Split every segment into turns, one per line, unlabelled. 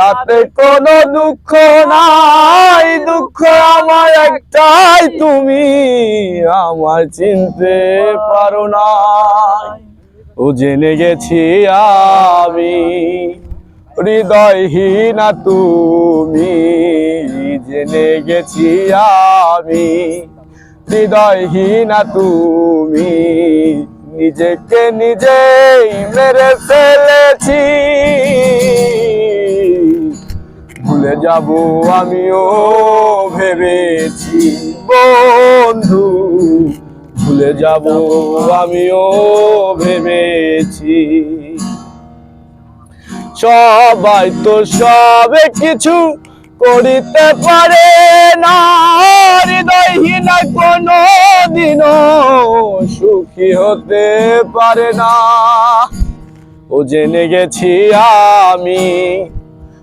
তাতে কোনো দুঃখ নাই, দুঃখ আমার একটাই, তুমি আমার চিনতে পারো না ও জেনে গেছি আমি, হৃদয়হীনা তুমি, জেনে গেছি আমি, হৃদয়হীনা তুমি, নিজেকে নিজেই মেরে ফেলেছি। যাব আমিও ভেবেছি। বন্ধু, ভুলে যাব আমিও ভেবেছি। সবাই তো সবে কিছু করিতে পারে না। হৃদয়হীন কোনো দিনও সুখী হতে পারে না। ও জেনে গেছি আমি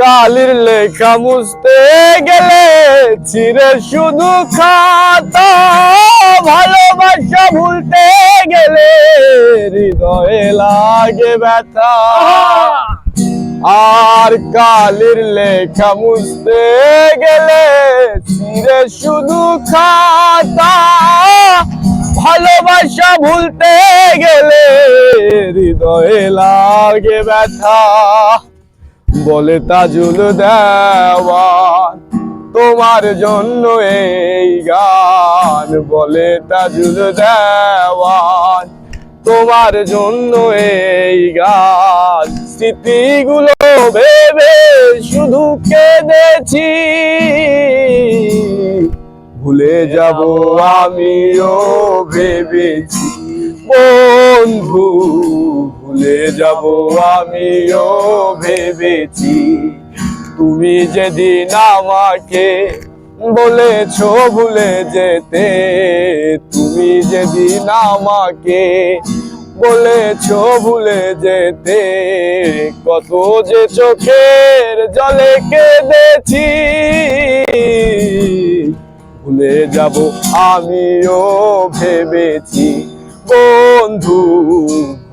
কালির লেখা মুছতে গেলে চিরে শুধু খাতা, ভালোবাসা ভুলতে গেলে হৃদয়ে লাগে ব্যথা। আর কালির লেখা মুছতে গেলে চিরে শুধু খাতা, ভালোবাসা ভুলতে গেলে হৃদয়ে লাগে ব্যথা। বলে তাজুল দেওয়ান, তোমার জন্য এই গান। বলে তাজুল দেওয়ান, তোমার জন্য এই গান। স্মৃতিগুলো ভেবে শুধু কেঁদেছি। ভুলে যাব আমিও ভেবেছি। বন্ধু যাব আমিও ভেবেছি। তুমি যেদিন আমাকে বলেছ ভুলে যেতে, তুমি যেদিন আমাকে বলেছ ভুলে যেতে, কত যে চোখের জলে কেঁদেছি। ভুলে যাব আমিও ভেবেছি। বন্ধু